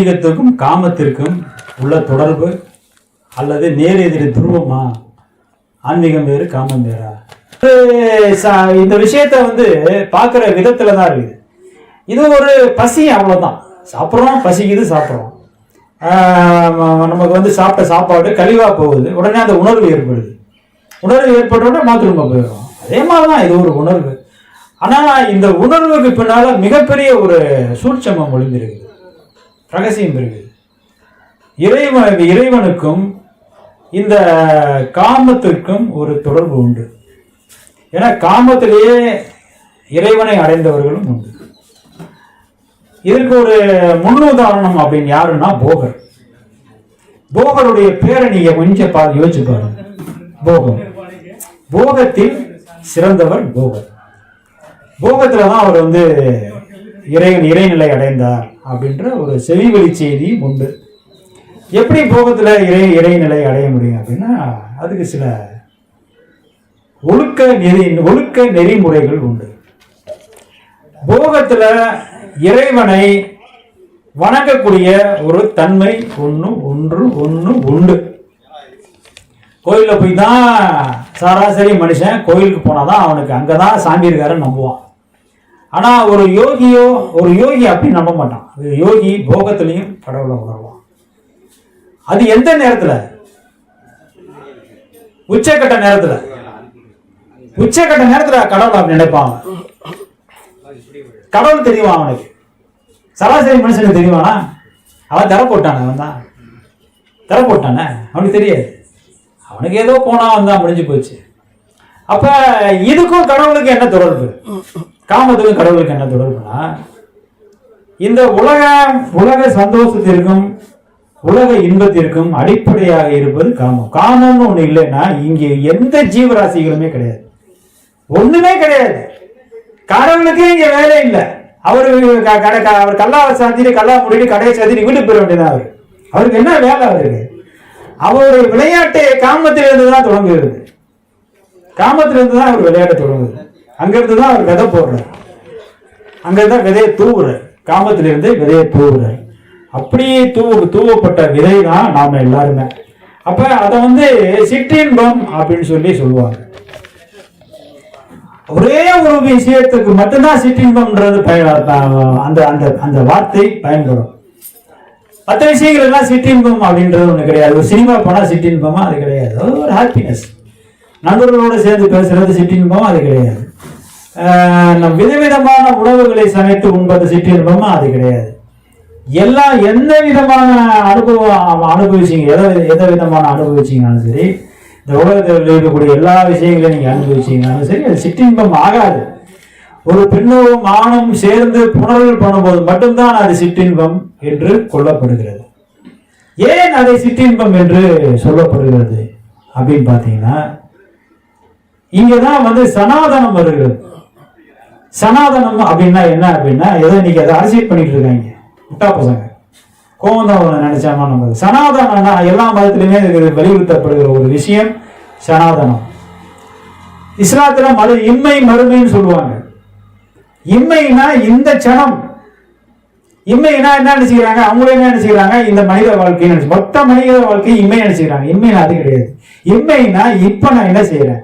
ஆன்மீகத்திற்கும் காமத்திற்கும் உள்ள தொடர்பு அல்லது நேர் எதிர் துருவமா? ஆன்மீகம் வேறு காமம் வேறா? இந்த விஷயத்த வந்து பார்க்குற விதத்துல தான் இருக்குது. இது ஒரு பசி அவ்வளோதான் சாப்பிட்றோம் பசிக்குது சாப்பிட்றோம். நமக்கு வந்து சாப்பிட்ட சாப்பாடு கழிவாக போகுது. உடனே அந்த உணர்வு ஏற்படுது. உணர்வு ஏற்பட்டோட மாத்திரம் போயிடும் அதே மாதிரி தான் இது ஒரு உணர்வு. ஆனால் இந்த உணர்வுக்கு பின்னால் மிகப்பெரிய ஒரு சூட்சமம் ஒளிந்திருக்குது. ரகசியம் இருக்குது இறைவன் இறைவனுக்கும் இந்த காமத்திற்கும் ஒரு தொடர்பு உண்டு. ஏன்னா காமத்திலேயே இறைவனை அடைந்தவர்களும் உண்டு. இதற்கு ஒரு முன்னுதாரணம் அப்படின்னு யாருன்னா போகர். போகருடைய பேரை நீங்க கொஞ்சம் பா யோசிச்சு பாருங்க. போகம். போகத்தில் சிறந்தவர் போகர். போகத்துல தான் அவர் வந்து இறைவன் இறைநிலை அடைந்தார் அப்படின்ற ஒரு செவிவழி செய்தியும் உண்டு. எப்படி போகத்தில் இறை இறைநிலை அடைய முடியும் அப்படின்னா அதுக்கு சில ஒழுக்க நெறி ஒழுக்க நெறிமுறைகள் உண்டு. போகத்தில் இறைவனை வணங்கக்கூடிய ஒரு தன்மை ஒன்று ஒன்று ஒன்று உண்டு. கோயிலில் போய் தான் சராசரி மனுஷன் கோயிலுக்கு போனாதான் அவனுக்கு அங்கே தான் சாமி இருக்காருன்னு நம்புவான். ஆனால் ஒரு யோகியோ ஒரு யோகி அப்படி நம்ப மாட்டான். யோகி போகத்திலையும் கடவுளை உணர்வான் அது எந்த நேரத்தில்? உச்சக்கட்ட நேரத்தில். உச்சக்கட்ட நேரத்தில் கடவுளை அப்படி நினைப்பாங்க. கடவுள் தெரியுமா அவனுக்கு? சராசரி மனுஷனுக்கு தெரியுமானா அவன் தர போட்டான அவன் தான். தர போட்டானே? அவனுக்கு தெரியாது. அவனுக்கு ஏதோ போனா வந்தான் முடிஞ்சு போச்சு. அப்ப இதுக்கும் கடவுளுக்கு என்ன தொடர்பு? காமத்துக்கும் கடவுளுக்கு என்ன தொடர்புனா இந்த உலக உலக சந்தோஷத்திற்கும் உலக இன்பத்திற்கும் அடிப்படையாக இருப்பது காமம். காமம்னு ஒண்ணு இல்லைன்னா இங்க எந்த ஜீவராசிகளுமே கிடையாது. ஒண்ணுமே கிடையாது. கடவுளுக்கு இங்க வேலை இல்லை. அவரு க- கடை அவர் கல்லா சாத்திட்டு கல்லா முடிட்டு கடையை சாத்திட்டு வீட்டுக்கு போயிட வேண்டியதான் அவரு. அவருக்கு என்ன வேலை அவருக்கு? அவருடைய விளையாட்டு காமத்திலிருந்து தான் தொடங்குகிறது. காமத்திலிருந்து தான் அவர் விளையாட்டை தொடங்குது அங்கிருந்து தான் அவர் விதை போடுறார். அங்கிருந்து தான் விதையை தூவுறார். காமத்திலிருந்து விதையை தூவுறார். அப்படியே தூவு தூவப்பட்ட விதை தான் நாம் எல்லாருமே. அப்போ அதை வந்து சிற்றின்பம் அப்படின்னு சொல்லி சொல்லுவாங்க. ஒரே ஒரு விஷயத்துக்கு மட்டும்தான் சிற்றின்பம்ன்றது பயன் அந்த அந்த அந்த வார்த்தை பயன்படும் மற்ற விஷயங்கள் எல்லாம் சிற்றின்பம் அப்படின்றது ஒன்று கிடையாது. ஒரு சினிமா போனால் சிற்றின்பமா அது கிடையாது. ஒரு ஹாப்பினஸ் நண்பர்களோடு சேர்ந்து பேசுறது சிற்றின்பமா அது கிடையாது. விதவிதமான உணவுகளை சமைத்து உண்பது சிற்றின்பமா அது கிடையாது. எல்லாம் எந்த விதமான அனுபவம் அனுபவிச்சீங்க எதை எந்த விதமான அனுபவிச்சீங்கனாலும் சரி இந்த உலகத்தில் இருக்கக்கூடிய எல்லா விஷயங்களையும் நீங்கள் அனுபவிச்சீங்கனாலும் சரி அது சிற்றின்பம் ஆகாது. ஒரு பெண்ணும் ஆணும் சேர்ந்து புணர்வு பண்ணும்போது மட்டும்தான் அது சிற்றின்பம் என்று கொல்லப்படுகிறது ஏன் அதை சிற்றின்பம் என்று சொல்லப்படுகிறது அப்படின்னு பார்த்தீங்கன்னா இங்கதான் வந்து சனாதனம் வருகிறது. சனாதனம் அப்படின்னா என்ன அப்படின்னா ஏதோ இன்னைக்கு அதை அரசியல் பண்ணிட்டு இருக்காங்க. முட்டா பசங்க. கோவம் தான் நினைச்சாமா நம்ம சனாதனம்னா எல்லா மதத்திலுமே வலியுறுத்தப்படுகிற ஒரு விஷயம் சனாதனம். இஸ்லாத்துல மறு இம்மை மறுமைன்னு சொல்லுவாங்க. இம்மைனா இந்த சனம் இம்மைனா என்ன நினைச்சுக்கிறாங்க? அவங்களே என்ன நினைச்சுக்கிறாங்க? இந்த மனித வாழ்க்கைன்னு மொத்த மனித வாழ்க்கையை இம்மை நினைச்சுக்கிறாங்க. இம்மைனா அது கிடையாது. இம்மைனா இப்ப நான் என்ன செய்யறேன்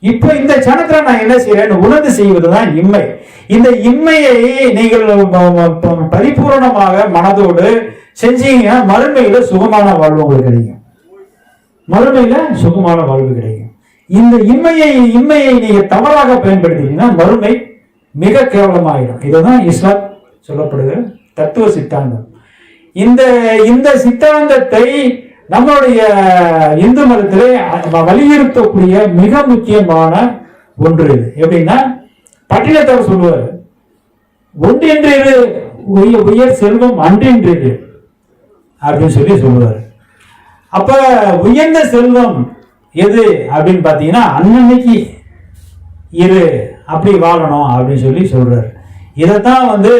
இப்ப இந்த கணத்துல நான் என்ன செய்யறேன் உணர்ந்து செய்வதுதான் இம்மை. இந்த இம்மையை நீங்கள் பரிபூர்ணமாக பரிபூரணமாக மனதோடு செஞ்சீங்கன்னா மறுமையில சுகமான வாழ்வு உங்களுக்கு கிடைக்கும். மறுமையில சுகமான வாழ்வு கிடைக்கும். இந்த இம்மையை இம்மையை நீங்க தவறாக பயன்படுத்தினீங்கன்னா மறுமை மிக கேவலமாயிடும். இதுதான் இஸ்லாம் சொல்லப்படுகிற தத்துவ சித்தாந்தம். இந்த இந்த சித்தாந்தத்தை நம்மளுடைய இந்து மதத்திலே வலியுறுத்தக்கூடிய மிக முக்கியமான ஒன்று இது. எப்படின்னா பட்டினத்தவர் சொல்லுவார் ஒன்றின்றது இரு, உய- உயர் செல்வம் அன்றின்றது அப்படின்னு சொல்லி சொல்லுவார். அப்ப உயர்ந்த செல்வம் எது அப்படின்னு பார்த்தீங்கன்னா அன்னன்னைக்கு இரு அப்படி வாழணும் அப்படின்னு சொல்லி சொல்றாரு. இதைத்தான் வந்து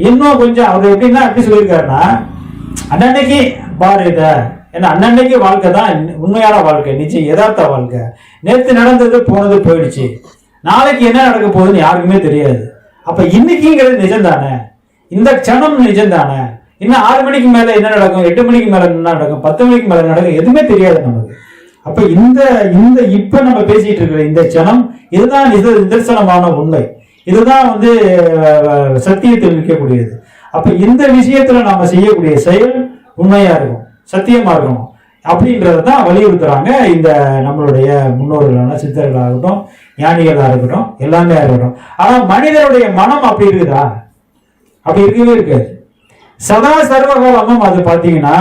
இன்னும் கொஞ்சம் அவர் எப்படின்னா எப்படி சொல்லியிருக்காருன்னா அன்னன்னைக்கு பாரு இத. ஏன்னா அன்னன்னைக்கு வாழ்க்கை தான் உண்மையான வாழ்க்கை நிச்சயம் யதார்த்த வாழ்க்கை. நேற்று நடந்தது போனது போயிடுச்சு. நாளைக்கு என்ன நடக்க போகுதுன்னு யாருக்குமே தெரியாது. அப்ப இன்னைக்குங்கிறது நிஜம் தானே இந்த க்ஷணம் நிஜம் தானே இன்னும் ஆறு மணிக்கு மேல என்ன நடக்கும் எட்டு மணிக்கு மேல என்ன நடக்கும் பத்து மணிக்கு மேலே நடக்கும் எதுவுமே தெரியாது நமக்கு. அப்ப இந்த இந்த இப்ப நம்ம பேசிட்டு இருக்கிற இந்த க்ஷணம் இதுதான் நித நிதர்சனமான உண்மை. இதுதான் வந்து சத்தியத்தில் நிற்கக்கூடியது. அப்ப இந்த விஷயத்துல நாம செய்யக்கூடிய செயல் உண்மையா இருக்கும் சத்தியமா இருக்கணும். அப்படின்றத தான் வலியுறுத்துறாங்க இந்த நம்மளுடைய முன்னோர்களான சித்தர்களாகட்டும் ஞானிகளா இருக்கட்டும் எல்லாமே இருக்கட்டும் ஆனா மனிதனுடைய மனம் அப்படி இருக்குதா? அப்படி இருக்கவே இருக்காது. சதா சர்வகாலமும் அது பார்த்தீங்கன்னா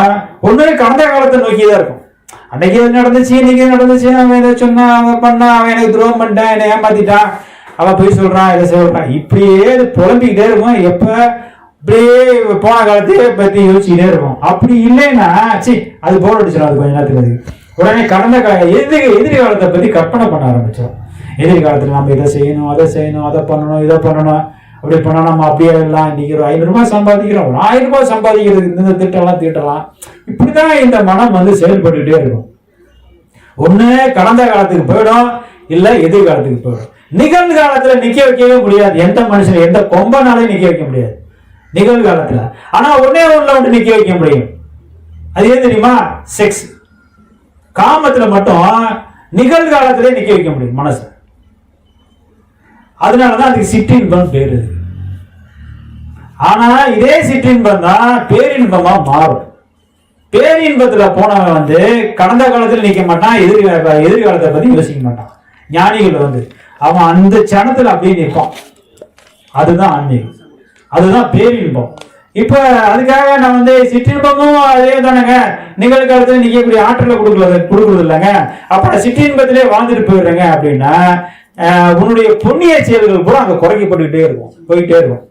ஒண்ணு கடந்த காலத்தை நோக்கி தான் இருக்கும். அன்னைக்கு இது நடந்துச்சு இன்னைக்கு நடந்துச்சு அவன் இதை சொன்னான் அவன் பண்ணான் அவன் எனக்கு துரோகம் பண்ணிட்டான் என்னை ஏமாத்திட்டான். அவன் போய் சொல்றான் இதை சொல்றான். இப்படியே புலம்பிக்கிட்டே இருக்கும் எப்போ இப்படியே போன காலத்தையே பற்றி யோசிச்சுக்கிட்டே இருக்கும் அப்படி இல்லைன்னா சி அது போர் அடிச்சிடும் அது கொஞ்ச நேரத்துக்கு அது. உடனே கடந்த கால எதிரி எதிர்காலத்தை பற்றி கற்பனை பண்ண ஆரம்பிச்சோம் எதிர்காலத்துல நம்ம இதை செய்யணும் அதை செய்யணும் அதை பண்ணணும் இதை பண்ணணும். அப்படி பண்ணா நம்ம அப்படியே எல்லாம் இன்னைக்கு ஒரு சம்பாதிக்கிறோம். ஒரு ஆயிரம் ரூபாய் சம்பாதிக்கிறதுக்கு இந்த திட்டம்லாம் தீட்டலாம். இப்படிதான் இந்த மனம் வந்து செயல்பட்டுக்கிட்டே இருக்கும். ஒன்று கடந்த காலத்துக்கு போயிடும். இல்லை எதிர்காலத்துக்கு போயிடும். நிகழ்ந்த காலத்தில் நிற்க வைக்கவே முடியாது. எந்த மனுஷன் எந்த கொம்பனாலையும் நிற்க வைக்க முடியாது. நிகழ்காலத்தில் ஆனா ஒன்னே ஒண்ணுல வந்து நிக்க வைக்க முடியும். அது ஏன் தெரியுமா? செக்ஸ் காமத்துல மட்டும் நிகழ்காலத்திலே நிக்க வைக்க முடியும் மனசு. அதனாலதான் அதுக்கு சிற்றின்பம் பேரு. ஆனா இதே சிற்றின்பம் தான் பேரின்பமா மாறும். பேரின்பத்துல போனவன் வந்து கடந்த காலத்துல நிக்க மாட்டான் எதிர்கால எதிர்காலத்தை பத்தி யோசிக்க மாட்டான். ஞானிகள் வந்து அவன் அந்த சனத்துல அப்படியே நிற்பான். அதுதான் ஆன்மீகம். அதுதான் பேரின்பம் இப்ப அதுக்காக நான் வந்து சிற்றின்பமும் அதே தானேங்க நிகழ்காலத்துல நிக்கக்கூடிய ஆற்றலை கொடுக்கறது கொடுக்கறது இல்லைங்க அப்ப சிற்றின்பத்திலே வாழ்ந்துட்டு போயிடுறேங்க அப்படின்னா உன்னுடைய புண்ணிய செயல்கள் கூட அங்க குறைக்கப்பட்டுக்கிட்டே இருக்கும் போயிட்டே இருக்கும்.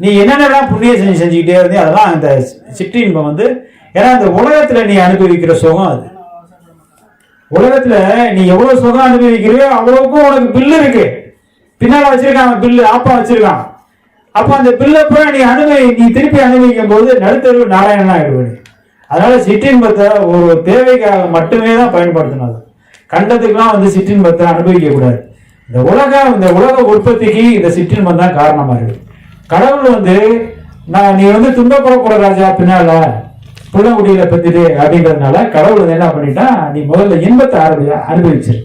நீ என்னென்னலாம் புண்ணிய செஞ்சு செஞ்சுக்கிட்டே இருந்தே அதெல்லாம் அந்த சிற்றின்பம் வந்து ஏன்னா அந்த உலகத்துல நீ அனுபவிக்கிற சுகம் அது. உலகத்துல நீ எவ்வளவு சுகம் அனுபவிக்கிறியோ அவ்வளவுக்கும் உனக்கு பில்லு இருக்கு. பின்னால வச்சிருக்கான் பில்லு ஆப்பா வச்சிருக்கான். அப்ப அந்த பில்லை நீ அனுபவி நீ திருப்பி அனுபவிக்கும் போது நடுத்தருவு நாராயணனா ஆயிடுவேன் அதனால சிற்றின்பத்தை ஒரு தேவைக்காக மட்டுமே தான் பயன்படுத்தினது. கண்டத்துக்கெல்லாம் கண்டத்துக்குலாம் வந்து சிற்றின்பத்தை அனுபவிக்க கூடாது. இந்த உலக இந்த உலக உற்பத்திக்கு இந்த சிற்றின்பம் தான் காரணமா இருக்கு. கடவுள் வந்து நான் நீ வந்து துன்பப்படக்கூட ராஜா பின்னால புள்ளங்குடியில பத்திட்டு அப்படின்றதுனால கடவுள் வந்து என்ன பண்ணிட்டா நீ முதல்ல இன்பத்தை ஆரம்பி அனுபவிச்சிரு.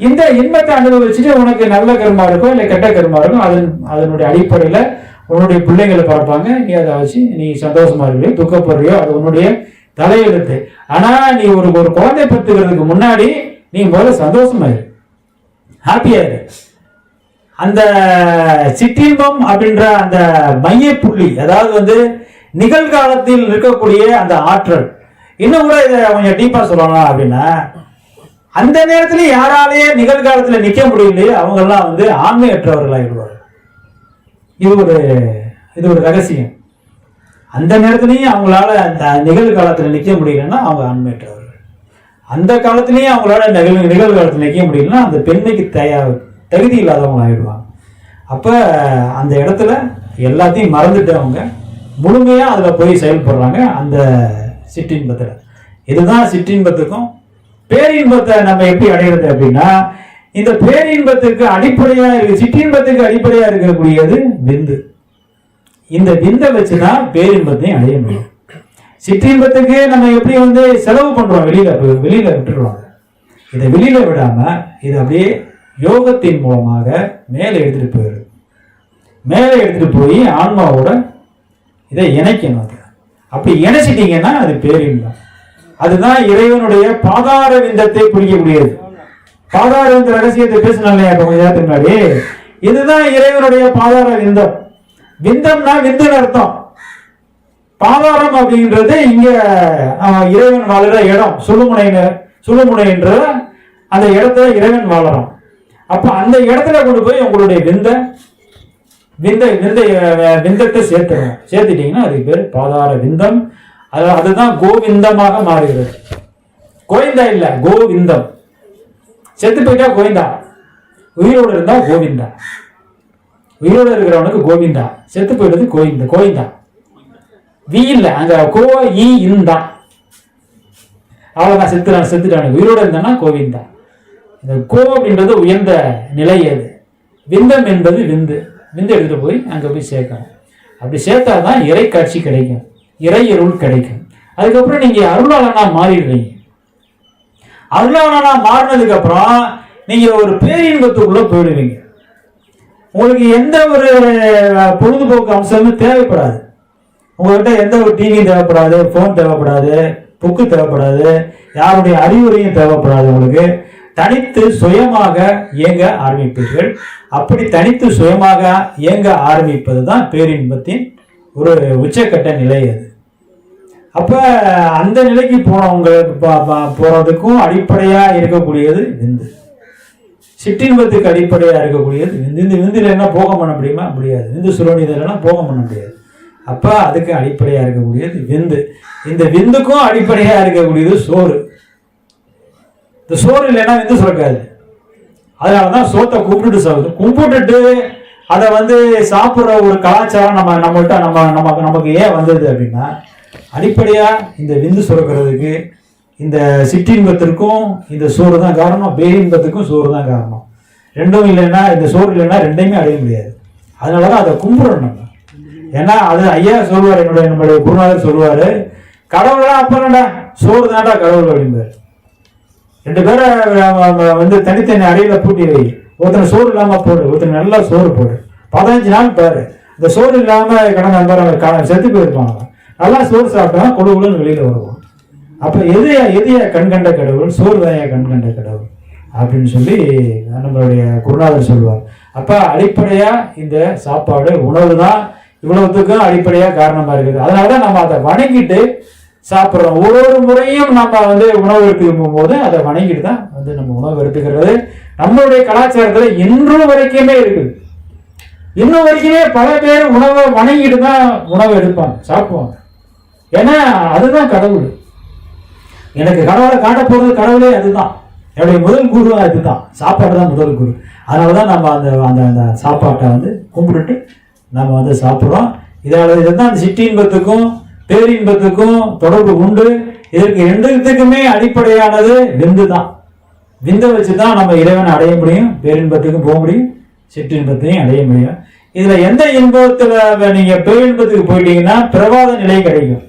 இந்த இன்பத்தை அனுபவிச்சுட்டு உனக்கு நல்ல கருமா இருக்கும் இல்லை கெட்ட கருமா இருக்கும் அதன் அதனுடைய அடிப்படையில உன்னுடைய பிள்ளைங்களை பார்ப்பாங்க. நீ அதை வச்சு நீ சந்தோஷமா இருக்கியோ துக்கப்படுறியோ அது உன்னுடைய தலையெழுத்து. ஆனா நீ ஒரு ஒரு குழந்தை பெற்றுக்கிறதுக்கு முன்னாடி நீ முதல்ல சந்தோஷமா இரு. ஹாப்பியா இரு. அந்த சிற்றின்பம் அப்படின்ற அந்த மையப்புள்ளி அதாவது வந்து நிகழ்காலத்தில் இருக்கக்கூடிய அந்த ஆற்றல். இன்னும் கூட இதை கொஞ்சம் டீப்பா சொல்லலாம் அப்படின்னா அந்த நேரத்துல யாராலேயே நிகழ்காலத்துல நிக்க முடியலையே அவங்க எல்லாம் வந்து ஆண்மையற்றவர்களாகிடுவார்கள் இது ஒரு இது ஒரு ரகசியம். அந்த நேரத்துலையும் அவங்களால அந்த நிகழ்காலத்தில் நிற்க முடியலன்னா அவங்க ஆண்மையற்றவர்கள். அந்த காலத்திலையும் அவங்களால நிகழ் நிகழ்காலத்தில் நிற்க முடியலன்னா அந்த பெண்மைக்கு தயா தகுதி இல்லாதவங்க ஆகிடுவாங்க அப்போ அந்த இடத்துல எல்லாத்தையும் மறந்துட்டு அவங்க முழுமையாக அதில் போய் செயல்படுறாங்க அந்த சிற்றின்பத்தில். இதுதான் சிற்றின்பத்துக்கும் பேரின்பத்தை நம்ம எப்படி அடையிறது அப்படின்னா இந்த பேரின்பத்துக்கு அடிப்படையா இருக்கு சிற்றின்பத்துக்கு அடிப்படையா இருக்கக்கூடியது விந்து. இந்த விந்தை வச்சுதான் பேரின்பத்தையும் அடைய முடியும். சிற்றின்பத்துக்கு நம்ம எப்படி வந்து செலவு பண்றோம் வெளியில வெளியில விட்டுடுறோம் இதை வெளியில விடாம இது அப்படியே யோகத்தின் மூலமாக மேலே எடுத்துட்டு போயிடுது மேலே எடுத்துட்டு போய் ஆன்மாவோட இதை இணைக்கணும் அது. அப்படி இணைச்சிட்டீங்கன்னா அது பேரின்பம். அதுதான் இறைவனுடைய பாதார விந்தத்தை குறிக்கக்கூடியது பாதார விந்த ரகசியத்தை பேசினோம் கொஞ்ச நேரத்துக்கு முன்னாடி. இதுதான் இறைவனுடைய பாதார விந்தம் விந்தம்னா விந்துன்னு அர்த்தம். பாதாரம் அப்படின்றது இங்க இறைவன் வாழுற இடம். சுழுமுனைன்னு சுழுமுனைன்ற அந்த இடத்துல இறைவன் வாழறான். அப்ப அந்த இடத்துல கொண்டு போய் உங்களுடைய விந்த விந்த விந்த விந்தத்தை சேர்த்து சேர்த்துட்டீங்கன்னா அதுக்கு பேர் பாதார விந்தம் அது அதுதான் கோவிந்தமாக மாறுகிறது. கோவிந்தா இல்ல கோவிந்தம். செத்து போயிட்டா கோவிந்தா. உயிரோடு இருந்தா கோவிந்தா. உயிரோடு இருக்கிறவனுக்கு கோவிந்தா. செத்து போயிடுறது கோவிந்த கோவிந்தா. வி இல்ல அங்க கோ இ இந்தா. அவ்வளவுதான் செத்துறான் செத்துட்டான். உயிரோடு இருந்தானா கோவிந்தா. இந்த கோ அப்படின்றது உயர்ந்த நிலை அது விந்தம் என்பது விந்து. விந்து எடுத்துட்டு போய் அங்க போய் சேர்க்கணும். அப்படி சேர்த்தா தான் இறை காட்சி கிடைக்கும். இறை அருள் கிடைக்கும். அதுக்கப்புறம் நீங்க அருளாளனா மாறிடுறீங்க. அருளாளனா மாறினதுக்கு அப்புறம் நீங்க ஒரு பேரின்பத்துக்குள்ள போயிடுவீங்க. உங்களுக்கு எந்த ஒரு பொழுதுபோக்கு அம்சமும் தேவைப்படாது. உங்கள்கிட்ட எந்த ஒரு டிவி தேவைப்படாது ஃபோன் தேவைப்படாது புக்கு தேவைப்படாது யாருடைய அறிவுரையும் தேவைப்படாது உங்களுக்கு. தனித்து சுயமாக இயங்க ஆரம்பிப்பீர்கள். அப்படி தனித்து சுயமாக இயங்க ஆரம்பிப்பது தான் பேரின்பத்தின் ஒரு உச்சக்கட்ட நிலை அது. அப்போ அந்த நிலைக்கு போனவங்களுக்கு போகிறதுக்கும் அடிப்படையாக இருக்கக்கூடியது விந்து. சிற்றின்பத்துக்கு அடிப்படையாக இருக்கக்கூடியது விந்து. இந்த விந்தில் என்ன போகம் பண்ண முடியுமா? முடியாது. விந்து சுரோனிதெல்லாம் போகம் பண்ண முடியாது. அப்போ அதுக்கு அடிப்படையாக இருக்கக்கூடியது விந்து. இந்த விந்துக்கும் அடிப்படையாக இருக்கக்கூடியது சோறு. இந்த சோறு இல்லைன்னா விந்து சுரக்காது. அதனாலதான் சோத்தை கும்பிட்டுட்டு சாப்பிடும் கும்பிட்டுட்டு அதை வந்து சாப்பிட்ற ஒரு கலாச்சாரம் நம்ம நம்மள்கிட்ட நம்ம நமக்கு நமக்கு ஏன் வந்தது அப்படின்னா அடிப்படையாக இந்த விந்து சுரக்கிறதுக்கு இந்த சிற்றின்பத்திற்கும் இந்த சோறு தான் காரணம் பேரின்பத்துக்கும் சோறு தான் காரணம். ரெண்டும் இல்லைன்னா இந்த சோறு இல்லைன்னா ரெண்டையுமே அடைய முடியாது. அதனால தான் அதை கும்பிடணும் நம்ம. ஏன்னா அது ஐயா சொல்லுவார் என்னுடைய நம்மளுடைய குருநாதர் சொல்லுவார் கடவுளா அப்பனடா சோறு தான்டா கடவுள் அப்படிம்பாரு. ரெண்டு பேரை வந்து தனித்தனி அறையில பூட்டி வை. ஒருத்தன் சோறு இல்லாமல் போடு ஒருத்தன் நல்லா சோறு போடு. பதினஞ்சு நாள் பாரு. இந்த சோறு இல்லாமல் கடந்த அந்த செத்து போயிருப்பாங்க. நல்லா சோறு சாப்பிட்டா குழு குழுன்னு வெளியில வருவோம் அப்ப எது எதைய கண்கண்ட கடவுள்? சோறு தாயா கண்கண்ட கடவுள். அப்படின்னு சொல்லி நம்மளுடைய குருநாதர் சொல்லுவார் அப்ப அடிப்படையா இந்த சாப்பாடு உணவு தான் இவ்வளவுத்துக்கும் அடிப்படையா காரணமா இருக்குது. அதனாலதான் நம்ம அதை வணங்கிட்டு சாப்பிட்றோம். ஒவ்வொரு முறையும் நம்ம வந்து உணவு எடுத்துக்கும் போது அதை வணங்கிட்டு தான் வந்து நம்ம உணவு எடுத்துக்கிறது. நம்மளுடைய கலாச்சாரத்துல இன்றும் வரைக்குமே இருக்குது. இன்னும் வரைக்குமே பல பேர் உணவை வணங்கிட்டு தான் உணவு எடுப்பாங்க சாப்பிடுவாங்க. ஏன்னா அதுதான் கடவுள். எனக்கு கடவுளை காட்ட போறது கடவுளே அதுதான். என்னுடைய முதல் குரு அதுதான். சாப்பாடு தான் முதல் குரு. அதனால தான் நம்ம அந்த அந்த அந்த சாப்பாட்டை வந்து கும்பிட்டுட்டு நம்ம வந்து சாப்பிட்றோம். இதால இதுதான் அந்த சிற்றின்பத்துக்கும் பேரின்பத்துக்கும் தொடர்பு உண்டு. இதற்கு ரெண்டுத்துக்குமே அடிப்படையானது விந்து தான் விந்தை வச்சு தான் நம்ம இறைவனை அடைய முடியும் பேரின்பத்துக்கும் போக முடியும் சிற்றின்பத்தையும் அடைய முடியும். இதில் எந்த இன்பத்தில் நீங்கள் பேரின்பத்துக்கு போயிட்டீங்கன்னா பிரவாத நிலை கிடைக்கும்.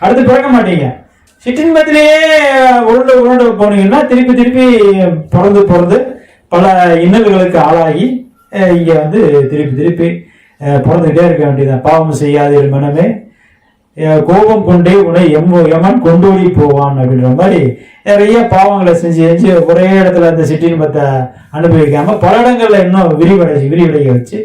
அடுத்து பிறக்க மாட்டீங்க. சிற்றின்பத்திலேயே உருண்டு உருண்டு போனீங்கன்னா திருப்பி திருப்பி பிறந்து பிறந்து பல இன்னல்களுக்கு ஆளாகி இங்கே வந்து திருப்பி திருப்பி பிறந்துகிட்டே இருக்க வேண்டியதுதான். பாவம் செய்யாத மனமே கோபம் கொண்டே உன்னை எம் எமன் கொண்டோடி போவான் அப்படின்ற மாதிரி நிறைய பாவங்களை செஞ்சு செஞ்சு ஒரே இடத்துல அந்த சிற்றின்பத்தை அனுபவிக்காம பல இடங்கள்ல இன்னும் விரிவடைச்சு விரிவடைய வச்சு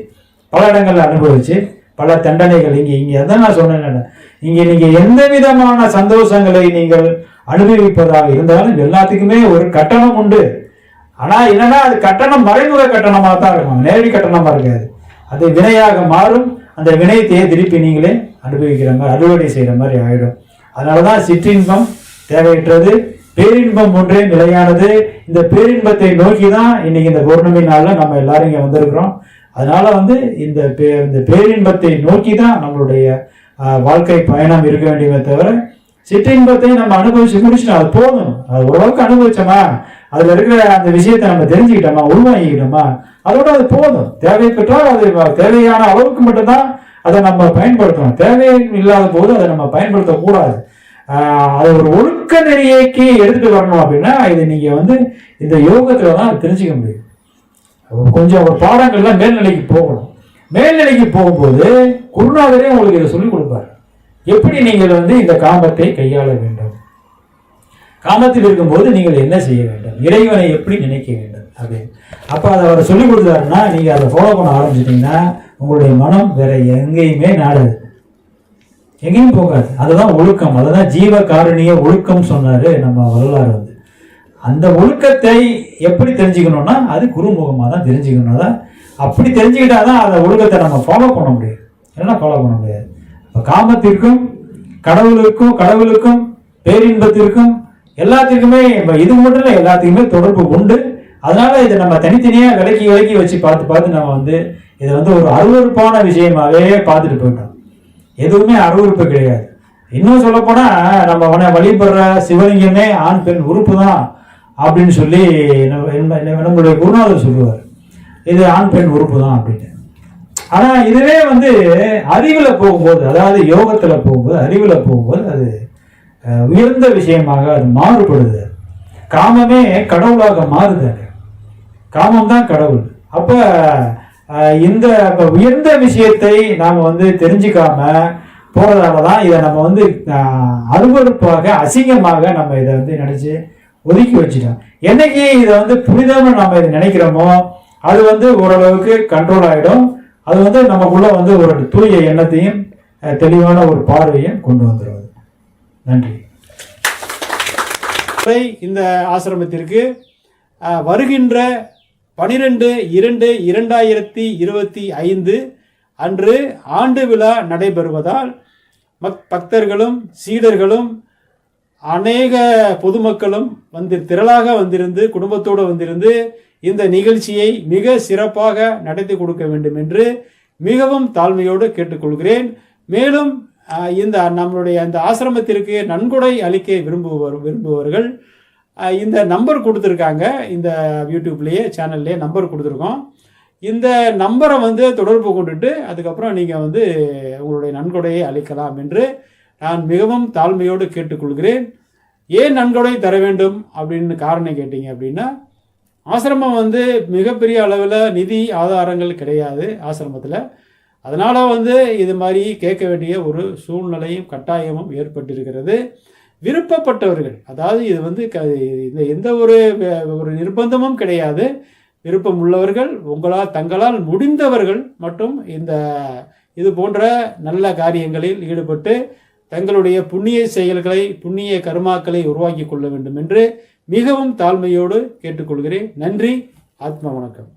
பல இடங்கள்ல அனுபவிச்சு பல தண்டனைகள் இங்கே இங்கே அதான் நான் சொன்னேன் இங்கே நீங்க எந்த விதமான சந்தோஷங்களை நீங்கள் அனுபவிப்பதாக இருந்தாலும் எல்லாத்துக்குமே ஒரு கட்டணம் உண்டு. ஆனா என்னன்னா அது கட்டணம் மறைமுக கட்டணமாக தான் இருக்கும். நேரடி கட்டணமா இருக்காது. அது வினையாக மாறும். அந்த வினையத்தையே திருப்பி நீங்களே அனுபவிக்கிற மாதிரி அறுவடை செய்கிற மாதிரி ஆயிடும். அதனாலதான் சிற்றின்பம் தேவையற்றது. பேரின்பம் ஒன்றே நிலையானது. இந்த பேரின்பத்தை நோக்கி தான் இன்னைக்கு இந்த பௌர்ணமி நாளில் நம்ம எல்லாரும் இங்கே வந்திருக்கிறோம். அதனால வந்து இந்த பே- இந்த பேரின்பத்தை நோக்கி தான் நம்மளுடைய வாழ்க்கை பயணம் இருக்க வேண்டியவை தவிர சிற்றின்பத்தை நம்ம அனுபவிச்சு முடிச்சிட்டோம் அது போதும். அது ஓரளவுக்கு அனுபவிச்சோமா? அதுல இருக்கிற அந்த விஷயத்தை நம்ம தெரிஞ்சுக்கிட்டோமா? உள்வாங்கிக்கிட்டோமா? அதோட அது போதும். தேவை பெற்றால் அது தேவையான அளவுக்கு மட்டும்தான் அதை நம்ம பயன்படுத்தணும். தேவை இல்லாத போது அதை நம்ம பயன்படுத்தக்கூடாது. அது ஒரு ஒழுக்க நெறியைக்கு எடுத்துட்டு வரணும் அப்படின்னா இது நீங்க வந்து இந்த யோகத்துல தான் தெரிஞ்சுக்க முடியும். கொஞ்சம் ஒரு பாடங்கள்லாம் மேல்நிலைக்கு போகணும். மேல்நிலைக்கு போகும்போது குருநாதரே உங்களுக்கு இதை சொல்லிக் கொடுப்பாரு. எப்படி நீங்கள் வந்து இந்த காமத்தை கையாள வேண்டும்? காமத்தில் இருக்கும்போது நீங்கள் என்ன செய்ய வேண்டும்? இறைவனை எப்படி நினைக்க வேண்டும்? அப்படின்னு அப்போ அதை அவர் சொல்லிக் கொடுத்தாருன்னா நீங்கள் அதை ஃபாலோ பண்ண ஆரம்பிச்சிட்டிங்கன்னா உங்களுடைய மனம் வேற எங்கேயுமே நாடாது. எங்கேயும் போகாது. அதுதான் ஒழுக்கம். அதுதான் ஜீவ காரணிய ஒழுக்கம் சொன்னார் நம்ம வரலாறு வந்து. அந்த ஒழுக்கத்தை எப்படி தெரிஞ்சுக்கணும்னா அது குருமுகமாக தான் தெரிஞ்சுக்கணும். தான் அப்படி தெரிஞ்சுக்கிட்டாதான் அந்த ஒழுக்கத்தை நம்ம ஃபாலோ பண்ண முடியும். இல்லைன்னா ஃபாலோ பண்ண முடியாது? இப்போ காமத்திற்கும் கடவுளுக்கும் கடவுளுக்கும் பேரின்பத்திற்கும் எல்லாத்துக்குமே இப்ப இது மட்டும் இல்லை எல்லாத்துக்குமே தொடர்பு உண்டு. அதனால இதை நம்ம தனித்தனியா விலக்கி விலக்கி வச்சு பார்த்து பார்த்து நம்ம வந்து இதை வந்து ஒரு அருவறுப்பான விஷயமாவே பார்த்துட்டு போயிட்டோம். எதுவுமே அருவருப்பு கிடையாது. இன்னும் சொல்ல போனா நம்ம அவனை வழிபடுற சிவலிங்கமே ஆண் பெண் உறுப்பு தான் அப்படின்னு சொல்லி நம்ம- நம்மளுடைய குருநாதர் சொல்லுவார். இது ஆண் பெண் உறுப்பு தான் அப்படின்ட்டு ஆனா இதுவே வந்து அறிவுல போகும்போது அதாவது யோகத்துல போகும்போது அறிவுல போகும்போது அது உயர்ந்த விஷயமாக அது மாறுபடுது. காமமே கடவுளாக மாறுது அங்க. காமம் தான் கடவுள். அப்ப இந்த உயர்ந்த விஷயத்தை நாம வந்து தெரிஞ்சுக்காம போறதால தான் இதை நம்ம வந்து அருவறுப்பாக அருவருப்பாக அசிங்கமாக நம்ம இதை வந்து நினைச்சு ஒதுக்கி வச்சிட்டோம். என்னைக்கு இதை வந்து புனிதம்னு நம்ம இதை நினைக்கிறோமோ அது வந்து ஓரளவுக்கு கண்ட்ரோல் ஆகிடும் அது வந்து நமக்குள்ள வந்து ஒரு தூய எண்ணத்தையும் தெளிவான ஒரு பார்வையும் கொண்டு வந்துடுவது நன்றி. இந்த ஆசிரமத்திற்கு வருகின்ற பனிரெண்டு இரண்டு இரண்டாயிரத்தி இருபத்தி ஐந்து அன்று ஆண்டு விழா நடைபெறுவதால் மக் பக்தர்களும் சீடர்களும் அநேக பொதுமக்களும் வந்து திரளாக வந்திருந்து குடும்பத்தோடு வந்திருந்து இந்த நிகழ்ச்சியை மிக சிறப்பாக நடத்தி கொடுக்க வேண்டும் என்று மிகவும் தாழ்மையோடு கேட்டுக்கொள்கிறேன். மேலும் இந்த நம்மளுடைய அந்த ஆசிரமத்திற்கு நன்கொடை அளிக்க விரும்புவர் விரும்புபவர்கள் இந்த நம்பர் கொடுத்துருக்காங்க. இந்த யூடியூப்லேயே சேனல்லையே நம்பர் கொடுத்துருக்கோம். இந்த நம்பரை வந்து தொடர்பு கொண்டுட்டு அதுக்கப்புறம் நீங்கள் வந்து உங்களுடைய நன்கொடையை அளிக்கலாம் என்று நான் மிகவும் தாழ்மையோடு கேட்டுக்கொள்கிறேன். ஏன் நன்கொடை தர வேண்டும் அப்படின்னு காரணம் கேட்டீங்க அப்படின்னா ஆசிரமம் வந்து மிகப்பெரிய அளவில் நிதி ஆதாரங்கள் கிடையாது ஆசிரமத்தில். அதனால் வந்து இது மாதிரி கேட்க வேண்டிய ஒரு சூழ்நிலையும் கட்டாயமும் ஏற்பட்டிருக்கிறது. விருப்பப்பட்டவர்கள் அதாவது இது வந்து க இந்த எந்த ஒரு ஒரு நிர்பந்தமும் கிடையாது. விருப்பம் உள்ளவர்கள் உங்களால் தங்களால் முடிந்தவர்கள் மட்டும் இந்த இது போன்ற நல்ல காரியங்களில் ஈடுபட்டு தங்களுடைய புண்ணிய செயல்களை புண்ணிய கர்மாக்களை உருவாக்கி கொள்ள வேண்டும் என்று மிகவும் தாழ்மையோடு கேட்டுக்கொள்கிறேன். நன்றி. ஆத்ம வணக்கம்.